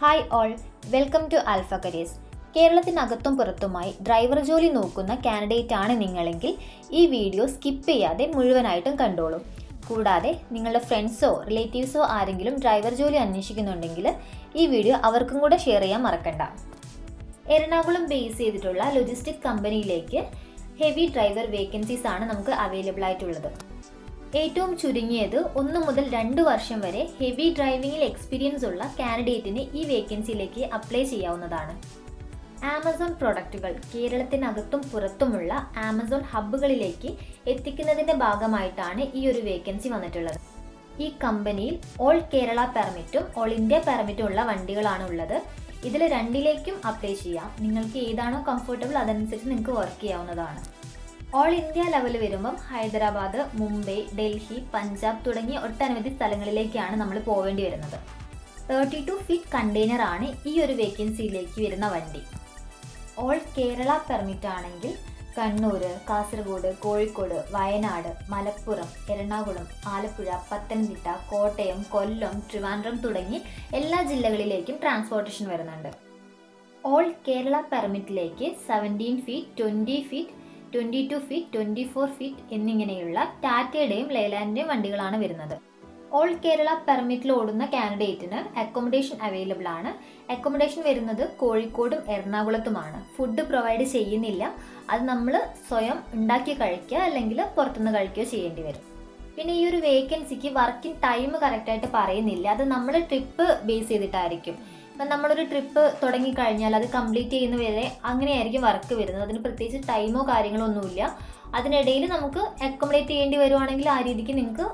Hi all welcome to Alpha Careers കേരളത്തിനകത്തും പുറത്തുമായി driver ജോലി നോക്കുന്ന കാൻഡിഡേറ്റ് ആണ് നിങ്ങളെങ്കിൽ ഈ വീഡിയോ സ്കിപ്പ് ചെയ്യാതെ മുഴുവനായിട്ടും കണ്ടോളൂ. കൂടാതെ നിങ്ങളുടെ ഫ്രണ്ട്സോ റിലേറ്റീവ്സോ ആരെങ്കിലും ഡ്രൈവർ ജോലി അന്വേഷിക്കുന്നുണ്ടെങ്കിൽ ഈ വീഡിയോ അവർക്കും കൂടെ ഷെയർ ചെയ്യാൻ മറക്കണ്ട. എറണാകുളം ബേസ് ചെയ്തിട്ടുള്ള ലോജിസ്റ്റിക് കമ്പനിയിലേക്ക് ഹെവി ഡ്രൈവർ വേക്കൻസീസ് ആണ് നമുക്ക് അവൈലബിൾ ആയിട്ടുള്ളത്. ഏറ്റവും ചുരുങ്ങിയത് ഒന്ന് മുതൽ രണ്ട് വർഷം വരെ ഹെവി ഡ്രൈവിംഗിൽ എക്സ്പീരിയൻസ് ഉള്ള കാൻഡിഡേറ്റിന് ഈ വേക്കൻസിയിലേക്ക് അപ്ലൈ ചെയ്യാവുന്നതാണ്. ആമസോൺ പ്രൊഡക്റ്റുകൾ കേരളത്തിനകത്തും പുറത്തുമുള്ള ആമസോൺ ഹബ്ബുകളിലേക്ക് എത്തിക്കുന്നതിന്റെ ഭാഗമായിട്ടാണ് ഈ ഒരു വേക്കൻസി വന്നിട്ടുള്ളത്. ഈ കമ്പനിയിൽ ഓൾ കേരള പെർമിറ്റും ഓൾ ഇന്ത്യ പെർമിറ്റും ഉള്ള വണ്ടികളാണ് ഉള്ളത്. ഇതിൽ രണ്ടിലേക്കും അപ്ലൈ ചെയ്യാം. നിങ്ങൾക്ക് ഏതാണോ കംഫർട്ടബിൾ അതനുസരിച്ച് നിങ്ങൾക്ക് വർക്ക് ചെയ്യാവുന്നതാണ്. ഓൾ ഇന്ത്യ ലെവൽ വരുമ്പം ഹൈദരാബാദ് മുംബൈ ഡൽഹി പഞ്ചാബ് തുടങ്ങിയ ഒട്ടനവധി സ്ഥലങ്ങളിലേക്കാണ് നമ്മൾ പോവേണ്ടി വരുന്നത്. തേർട്ടി ടു ഫീറ്റ് കണ്ടെയ്നർ ആണ് ഈ ഒരു വേക്കൻസിയിലേക്ക് വരുന്ന വണ്ടി. ഓൾ കേരള പെർമിറ്റ് ആണെങ്കിൽ കണ്ണൂർ കാസർഗോഡ് കോഴിക്കോട് വയനാട് മലപ്പുറം എറണാകുളം ആലപ്പുഴ പത്തനംതിട്ട കോട്ടയം കൊല്ലം ട്രിവാൻഡ്രം തുടങ്ങി എല്ലാ ജില്ലകളിലേക്കും ട്രാൻസ്പോർട്ടേഷൻ വരുന്നുണ്ട്. All Kerala പെർമിറ്റിലേക്ക് seventeen feet twenty feet twenty two feet twenty four feet എന്നിങ്ങനെയുള്ള ടാറ്റയുടെയും ലൈലാൻഡിന്റെയും വണ്ടികളാണ് വരുന്നത്. ഓൾ കേരള പെർമിറ്റിൽ ഓടുന്ന കാൻഡിഡേറ്റിന് അക്കോമഡേഷൻ അവൈലബിൾ ആണ്. അക്കോമഡേഷൻ വരുന്നത് കോഴിക്കോടും എറണാകുളത്തുമാണ്. ഫുഡ് പ്രൊവൈഡ് ചെയ്യുന്നില്ല. അത് നമ്മൾ സ്വയം ഉണ്ടാക്കി കഴിക്കുക അല്ലെങ്കിൽ പുറത്തുനിന്ന് കഴിക്കുകയോ ചെയ്യേണ്ടി വരും. പിന്നെ ഈ ഒരു വേക്കൻസിക്ക് വർക്കിംഗ് ടൈം കറക്റ്റായിട്ട് പറയുന്നില്ല. അത് നമ്മൾ ട്രിപ്പ് ബേസ് ചെയ്തിട്ടായിരിക്കും. ഇപ്പം നമ്മളൊരു ട്രിപ്പ് തുടങ്ങി കഴിഞ്ഞാൽ അത് കംപ്ലീറ്റ് ചെയ്യുന്ന വരെ അങ്ങനെയായിരിക്കും വർക്ക് വരുന്നത്. അതിന് പ്രത്യേകിച്ച് ടൈമോ കാര്യങ്ങളോ ഒന്നുമില്ല. അതിനിടയിൽ നമുക്ക് അക്കോമഡേറ്റ് ചെയ്യേണ്ടി വരുവാണെങ്കിൽ ആ രീതിക്ക് നിങ്ങൾക്ക്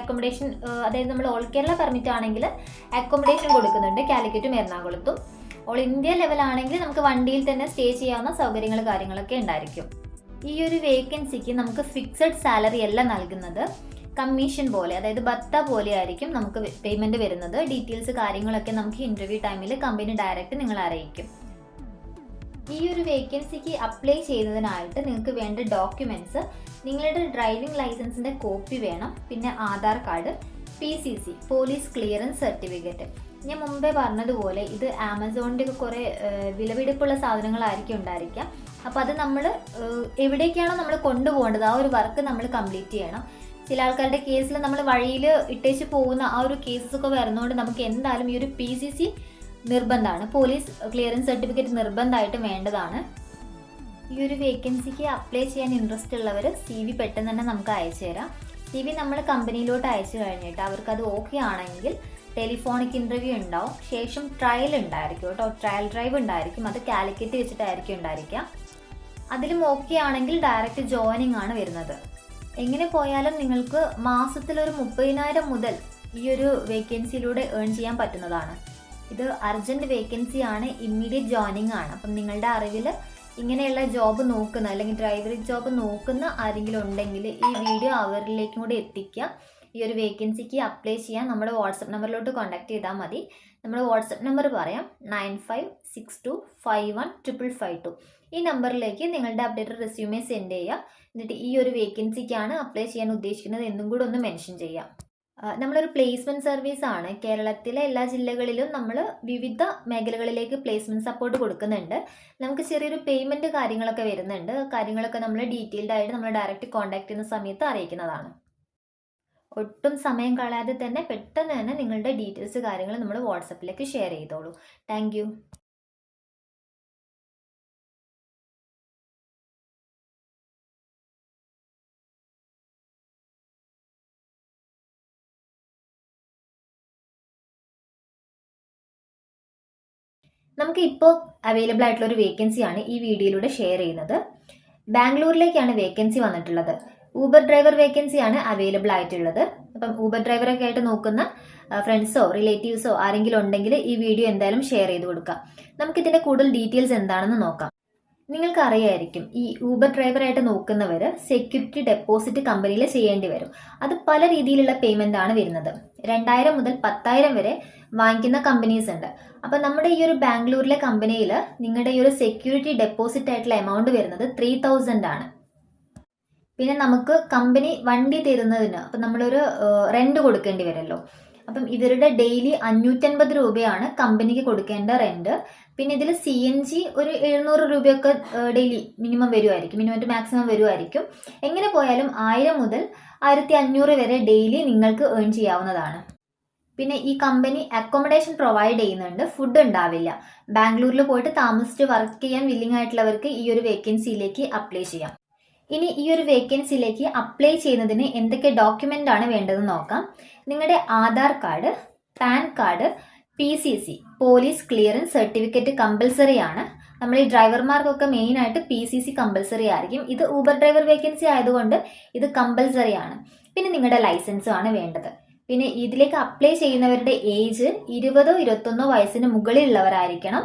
അക്കോമഡേഷൻ അതായത് നമ്മൾ ഓൾ കേരള പെർമിറ്റ് ആണെങ്കിൽ അക്കോമഡേഷൻ കൊടുക്കുന്നുണ്ട് കാലിക്കറ്റും എറണാകുളത്തും. ഓൾ ഇന്ത്യ ലെവലാണെങ്കിൽ നമുക്ക് വണ്ടിയിൽ തന്നെ സ്റ്റേ ചെയ്യാവുന്ന സൗകര്യങ്ങൾ കാര്യങ്ങളൊക്കെ ഉണ്ടായിരിക്കും. ഈ ഒരു വേക്കൻസിക്ക് നമുക്ക് ഫിക്സഡ് സാലറി അല്ല നൽകുന്നത്. കമ്മീഷൻ പോലെ അതായത് ബത്ത പോലെ ആയിരിക്കും നമുക്ക് പേയ്മെന്റ് വരുന്നത്. ഡീറ്റെയിൽസ് കാര്യങ്ങളൊക്കെ നമുക്ക് ഇന്റർവ്യൂ ടൈമിൽ കമ്പനി ഡയറക്റ്റ് നിങ്ങളെ അറിയിക്കും. ഈ ഒരു വേക്കൻസിക്ക് അപ്ലൈ ചെയ്യുന്നതിനായിട്ട് നിങ്ങൾക്ക് വേണ്ട ഡോക്യുമെന്റ്സ് നിങ്ങളുടെ ഡ്രൈവിംഗ് ലൈസൻസിന്റെ കോപ്പി വേണം പിന്നെ Aadhaar card P C C police clearance certificate ഞാൻ മുമ്പേ പറഞ്ഞതുപോലെ ഇത് ആമസോണിന്റെ ഒക്കെ കുറേ വിലപിടിപ്പുള്ള സാധനങ്ങളായിരിക്കും ഉണ്ടായിരിക്കുക. അപ്പോൾ അത് നമ്മൾ എവിടേക്കാണോ നമ്മൾ കൊണ്ടുപോകേണ്ടത് ആ ഒരു വർക്ക് നമ്മൾ കംപ്ലീറ്റ് ചെയ്യണം. ചില ആൾക്കാരുടെ കേസിൽ നമ്മൾ വഴിയിൽ ഇട്ടേച്ച് പോകുന്ന ആ ഒരു കേസസ് ഒക്കെ വരുന്നതുകൊണ്ട് നമുക്ക് എന്തായാലും ഈ ഒരു പി സി സി നിർബന്ധമാണ്. പോലീസ് ക്ലിയറൻസ് സർട്ടിഫിക്കറ്റ് നിർബന്ധമായിട്ട് വേണ്ടതാണ്. ഈ ഒരു വേക്കൻസിക്ക് അപ്ലൈ ചെയ്യാൻ ഇൻട്രസ്റ്റ് ഉള്ളവർ സി വി പെട്ടെന്ന് തന്നെ നമുക്ക് അയച്ചു തരാം. സി വി നമ്മൾ കമ്പനിയിലോട്ട് അയച്ചു കഴിഞ്ഞിട്ട് അവർക്ക് അത് ഓക്കെ ആണെങ്കിൽ ടെലിഫോണിക് ഇന്റർവ്യൂ ഉണ്ടാവും. ശേഷം ട്രയൽ ഉണ്ടായിരിക്കും കേട്ടോ. ട്രയൽ ഡ്രൈവ് ഉണ്ടായിരിക്കും. അത് കാലിക്കറ്റ് വെച്ചിട്ടായിരിക്കും ഉണ്ടായിരിക്കുക. അതിലും ഓക്കെ ആണെങ്കിൽ ഡയറക്റ്റ് ജോയിനിങ് ആണ് വരുന്നത്. എങ്ങനെ പോയാലും നിങ്ങൾക്ക് മാസത്തിൽ ഒരു മുപ്പതിനായിരം മുതൽ ഈ ഒരു വേക്കൻസിയിലൂടെ ഏൺ ചെയ്യാൻ പറ്റുന്നതാണ്. ഇത് അർജന്റ് വേക്കൻസി ആണ് ഇമ്മീഡിയറ്റ് ജോയിനിങ് ആണ്. അപ്പം നിങ്ങളുടെ അറിവിൽ ഇങ്ങനെയുള്ള ജോബ് നോക്കുന്ന അല്ലെങ്കിൽ ഡ്രൈവറി ജോബ് നോക്കുന്ന ആരെങ്കിലും ഉണ്ടെങ്കിൽ ഈ വീഡിയോ അവരിലേക്കും കൂടി എത്തിക്കുക. ഈ ഒരു വേക്കൻസിക്ക് അപ്ലൈ ചെയ്യാൻ നമ്മുടെ വാട്സപ്പ് നമ്പറിലോട്ട് കോൺടാക്ട് ചെയ്താൽ മതി. നമ്മുടെ വാട്സപ്പ് നമ്പർ പറയാം nine five six two five one triple five two ഈ നമ്പറിലേക്ക് നിങ്ങളുടെ അപ്ഡേറ്റഡ് റെസ്യൂമേ സെൻഡ് ചെയ്യുക. എന്നിട്ട് ഈ ഒരു വേക്കൻസിക്കാണ് അപ്ലൈ ചെയ്യാൻ ഉദ്ദേശിക്കുന്നത് എന്നും കൂടെ ഒന്ന് മെൻഷൻ ചെയ്യാം. നമ്മളൊരു പ്ലേസ്മെന്റ് സർവീസ് ആണ്. കേരളത്തിലെ എല്ലാ ജില്ലകളിലും നമ്മൾ വിവിധ മേഖലകളിലേക്ക് പ്ലേസ്മെന്റ് സപ്പോർട്ട് കൊടുക്കുന്നുണ്ട്. നമുക്ക് ചെറിയൊരു പേയ്മെന്റ് കാര്യങ്ങളൊക്കെ വരുന്നുണ്ട്. കാര്യങ്ങളൊക്കെ നമ്മൾ ഡീറ്റെയിൽഡ് ആയിട്ട് നമ്മൾ ഡയറക്റ്റ് കോൺടാക്ട് ചെയ്യുന്ന സമയത്ത് അറിയിക്കുന്നതാണ്. ഒട്ടും സമയം കളയാതെ തന്നെ പെട്ടെന്ന് തന്നെ നിങ്ങളുടെ ഡീറ്റെയിൽസ് കാര്യങ്ങൾ നമ്മൾ വാട്സപ്പിലേക്ക് ഷെയർ ചെയ്തോളൂ. താങ്ക് നമുക്ക് ഇപ്പോൾ അവൈലബിൾ ആയിട്ടുള്ള ഒരു വേക്കൻസിയാണ് ഈ വീഡിയോയിലൂടെ ഷെയർ ചെയ്യുന്നത്. ബാംഗ്ലൂരിലേക്കാണ് വേക്കൻസി വന്നിട്ടുള്ളത്. ഊബർ ഡ്രൈവർ വേക്കൻസിയാണ് അവൈലബിൾ ആയിട്ടുള്ളത്. അപ്പം ഊബർ ഡ്രൈവറൊക്കെ ആയിട്ട് നോക്കുന്ന ഫ്രണ്ട്സോ റിലേറ്റീവ്സോ ആരെങ്കിലും ഉണ്ടെങ്കിൽ ഈ വീഡിയോ എന്തായാലും ഷെയർ ചെയ്ത് കൊടുക്കാം. നമുക്കിതിന്റെ കൂടുതൽ ഡീറ്റെയിൽസ് എന്താണെന്ന് നോക്കാം. നിങ്ങൾക്ക് അറിയായിരിക്കും ഈ ഊബർ ഡ്രൈവറായിട്ട് നോക്കുന്നവർ സെക്യൂരിറ്റി ഡെപ്പോസിറ്റ് കമ്പനിയിൽ ചെയ്യേണ്ടി വരും. അത് പല രീതിയിലുള്ള പേയ്മെന്റ് ആണ് വരുന്നത്. രണ്ടായിരം മുതൽ പത്തായിരം വരെ വാങ്ങിക്കുന്ന കമ്പനീസ് ഉണ്ട്. അപ്പം നമ്മുടെ ഈ ഒരു ബാംഗ്ലൂരിലെ കമ്പനിയിൽ നിങ്ങളുടെ ഈ ഒരു സെക്യൂരിറ്റി ഡെപ്പോസിറ്റ് ആയിട്ടുള്ള എമൗണ്ട് വരുന്നത് ത്രീ തൗസൻഡ് ആണ്. പിന്നെ നമുക്ക് കമ്പനി വണ്ടി തരുന്നതിന് അപ്പം നമ്മളൊരു റെന്റ് കൊടുക്കേണ്ടി വരുമല്ലോ. അപ്പം ഇവരുടെ ഡെയിലി അഞ്ഞൂറ്റൻപത് രൂപയാണ് കമ്പനിക്ക് കൊടുക്കേണ്ട റെന്റ് പിന്നെ ഇതിൽ സി എൻ ജി ഒരു എഴുന്നൂറ് രൂപയൊക്കെ ഡെയിലി മിനിമം വരുമായിരിക്കും മിനിമം ടു മാക്സിമം വരുമായിരിക്കും എങ്ങനെ പോയാലും ആയിരം മുതൽ ആയിരത്തി അഞ്ഞൂറ് വരെ ഡെയിലി നിങ്ങൾക്ക് ഏൺ ചെയ്യാവുന്നതാണ്. പിന്നെ ഈ കമ്പനി അക്കോമഡേഷൻ പ്രൊവൈഡ് ചെയ്യുന്നുണ്ട്. ഫുഡ് ഉണ്ടാവില്ല. ബാംഗ്ലൂരിൽ പോയിട്ട് താമസിച്ച് വർക്ക് ചെയ്യാൻ വില്ലിംഗ് ആയിട്ടുള്ളവർക്ക് ഈ ഒരു വേക്കൻസിയിലേക്ക് അപ്ലൈ ചെയ്യാം. ഇനി ഈ ഒരു വേക്കൻസിയിലേക്ക് അപ്ലൈ ചെയ്യുന്നതിന് എന്തൊക്കെ ഡോക്യുമെന്റ് ആണ് വേണ്ടതെന്ന് നോക്കാം. നിങ്ങളുടെ Aadhaar card PAN card P C C police clearance certificate compulsory ആണ്. നമ്മൾ ഈ ഡ്രൈവർമാർക്കൊക്കെ മെയിൻ ആയിട്ട് പി സി സി കമ്പൽസറി ആയിരിക്കും. ഇത് ഊബർ ഡ്രൈവർ വേക്കൻസി ആയതുകൊണ്ട് ഇത് കമ്പൽസറി ആണ്. പിന്നെ നിങ്ങളുടെ ലൈസൻസും ആണ് വേണ്ടത്. പിന്നെ ഇതിലേക്ക് അപ്ലൈ ചെയ്യുന്നവരുടെ ഏജ് ഇരുപതോ ഇരുപത്തൊന്നോ വയസ്സിന് മുകളിലുള്ളവരായിരിക്കണം.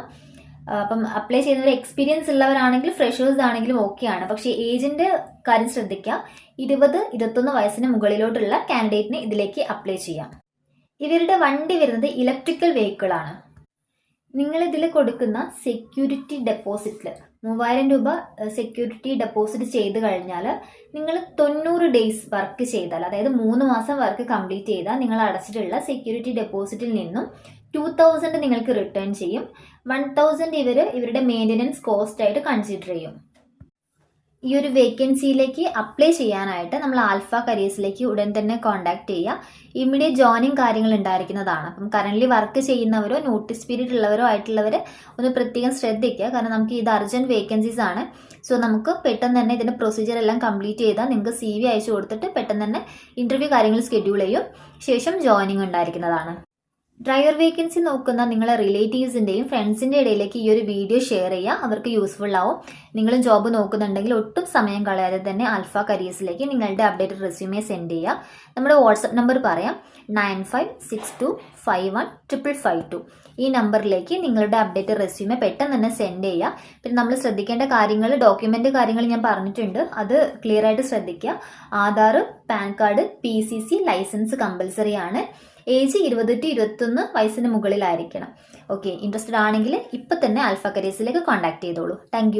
അപ്പം അപ്ലൈ ചെയ്യുന്നവർ എക്സ്പീരിയൻസ് ഉള്ളവരാണെങ്കിൽ ഫ്രഷേഴ്സ് ആണെങ്കിലും ഓക്കെയാണ് പക്ഷേ ഏജിന്റെ കാര്യം ശ്രദ്ധിക്കുക ഇരുപത് ഇരുപത്തൊന്ന് വയസ്സിന് മുകളിലോട്ടുള്ള കാൻഡിഡേറ്റിന് ഇതിലേക്ക് അപ്ലൈ ചെയ്യാം. ഇവരുടെ വണ്ടി വരുന്നത് ഇലക്ട്രിക്കൽ വെഹിക്കിൾ ആണ്. നിങ്ങൾ ഇതിൽ കൊടുക്കുന്ന സെക്യൂരിറ്റി ഡെപ്പോസിറ്റിൽ മൂവായിരം രൂപ സെക്യൂരിറ്റി ഡെപ്പോസിറ്റ് ചെയ്ത് കഴിഞ്ഞാൽ നിങ്ങൾ തൊണ്ണൂറ് ഡേയ്സ് വർക്ക് ചെയ്താൽ അതായത് മൂന്ന് മാസം വർക്ക് കംപ്ലീറ്റ് ചെയ്താൽ നിങ്ങൾ അടച്ചിട്ടുള്ള സെക്യൂരിറ്റി ഡെപ്പോസിറ്റിൽ നിന്നും ടു തൗസൻഡ് നിങ്ങൾക്ക് റിട്ടേൺ ചെയ്യും. വൺ തൗസൻഡ് ഇവർ ഇവരുടെ മെയിന്റനൻസ് കോസ്റ്റ് ആയിട്ട് കൺസിഡർ ചെയ്യും. ഈ ഒരു വേക്കൻസിയിലേക്ക് അപ്ലൈ ചെയ്യാനായിട്ട് നമ്മൾ ആൽഫ കരിയേഴ്സിലേക്ക് ഉടൻ തന്നെ കോൺടാക്ട് ചെയ്യുക. ഇമ്മീഡിയറ്റ് ജോയിനിങ് കാര്യങ്ങൾ ഉണ്ടായിരിക്കുന്നതാണ്. അപ്പം കറന്റ്ലി വർക്ക് ചെയ്യുന്നവരോ നോട്ടീസ് പീരീഡ് ഉള്ളവരോ ആയിട്ടുള്ളവർ ഒന്ന് പ്രത്യേകം ശ്രദ്ധിക്കുക. കാരണം നമുക്ക് ഇത് അർജന്റ് വേക്കൻസീസ് ആണ്. സോ നമുക്ക് പെട്ടെന്ന് തന്നെ ഇതിന്റെ പ്രൊസീജിയർ എല്ലാം കംപ്ലീറ്റ് ചെയ്താൽ നിങ്ങൾക്ക് സി വി അയച്ചു കൊടുത്തിട്ട് പെട്ടെന്ന് തന്നെ ഇന്റർവ്യൂ കാര്യങ്ങൾ സ്കെഡ്യൂൾ ചെയ്യും. ശേഷം ജോയിനിങ് ഉണ്ടായിരിക്കുന്നതാണ്. ഡ്രൈവർ വേക്കൻസി നോക്കുന്ന നിങ്ങളെ റിലേറ്റീവ്സിന്റെയും ഫ്രണ്ട്സിന്റെ ഇടയിലേക്ക് ഈ ഒരു വീഡിയോ ഷെയർ ചെയ്യുക. അവർക്ക് യൂസ്ഫുൾ ആവും. നിങ്ങളും ജോബ് നോക്കുന്നുണ്ടെങ്കിൽ ഒട്ടും സമയം കളയാതെ തന്നെ അൽഫ കരിയേഴ്സിലേക്ക് നിങ്ങളുടെ അപ്ഡേറ്റഡ് റെസ്യൂമേ സെൻഡ് ചെയ്യുക. നമ്മുടെ വാട്സപ്പ് നമ്പർ പറയാം. Nine five six two five one triple five two ഈ നമ്പറിലേക്ക് നിങ്ങളുടെ അപ്ഡേറ്റഡ് റെസ്യൂമേ പെട്ടെന്ന് തന്നെ സെൻഡ് ചെയ്യുക. പിന്നെ നമ്മൾ ശ്രദ്ധിക്കേണ്ട കാര്യങ്ങൾ ഡോക്യുമെന്റ് കാര്യങ്ങൾ ഞാൻ പറഞ്ഞിട്ടുണ്ട്. അത് ക്ലിയർ ആയിട്ട് ശ്രദ്ധിക്കുക. Aadhaar PAN card P C C license compulsory ആണ്. ഏജ് ഇരുപത് ടു ഇരുപത്തൊന്ന് വയസ്സിന് മുകളിലായിരിക്കണം. ഓക്കെ ഇൻട്രസ്റ്റഡ് ആണെങ്കിൽ ഇപ്പം തന്നെ ആൽഫ കരീസിലേക്ക് കോൺടാക്ട് ചെയ്തോളൂ. താങ്ക്